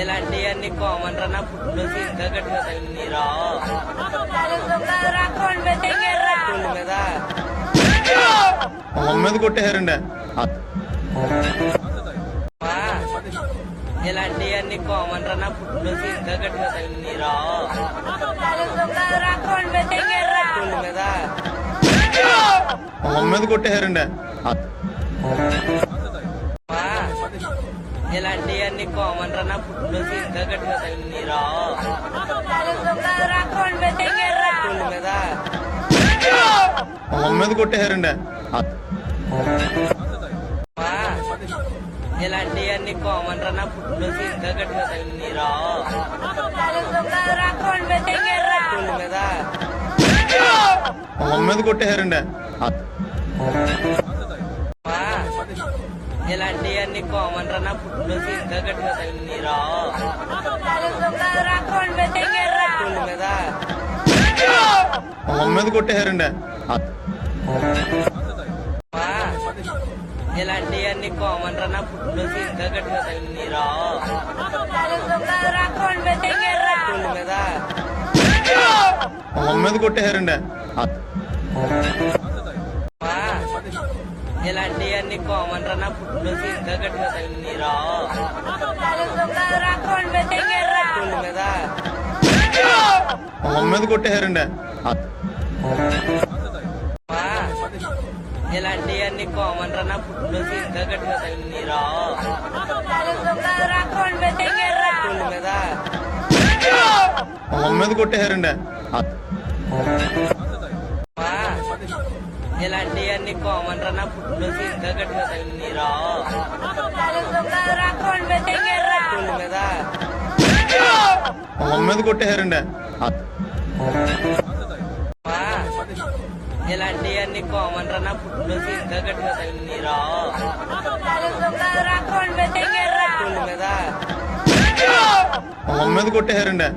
ఇలాంటివన్నీ కామన్ రా నా పుట్టిన సీత గట్టిగా తగిలిరా మీద. కొట్టేశారండి. ఇలాంటివన్నీ కామన్ రా నా పుట్టిన సీత గట్టిగా తగిలిరా మీద. మీద కొట్టేశారండి. ఇలాంటివన్నీ కామన్ రా నా పుట్టిన సీత గట్టిగా తగిలిరా పుల్లు మీద మీద కొట్టేశారండి. ఇలాంటివన్నీ కామన్ రా నా పుట్టిన సీత గట్టిగా తగిలిరా పుల్లు మీద మీద కొట్టేశారండి. ఇలాంటివన్నీ కామన్ రా నా పుట్టిన సీత గట్టిగా తగిలిరా మీద. మీద కొట్టేశారండి. ఇలాంటివన్నీ కామన్ రా నా పుట్టిన సీత గట్టిగా తగిలిరా మీద. మీద కొట్టేశారండి. ఇలాంటివన్నీ కామన్ రా నా పుట్టిన సీత గట్టిగా తగిలిరా మీద మొహం మీద కొట్టేశారండి. ఇలాంటివన్నీ కామన్ రా నా పుట్టిన సీత గట్టిగా తగిలిరా మీద. మొహం మీద కొట్టేశారండి. ఇలాంటివన్నీ కామన్ రా నా పుట్టిన సీత గట్టిగా తగిలిరా మీద. మీద కొట్టేశారండి. ఇలాంటివన్నీ కామన్ రా నా పుట్టిన సీత గట్టిగా తగిలిరా మీద. మీద కొట్టేశారండి.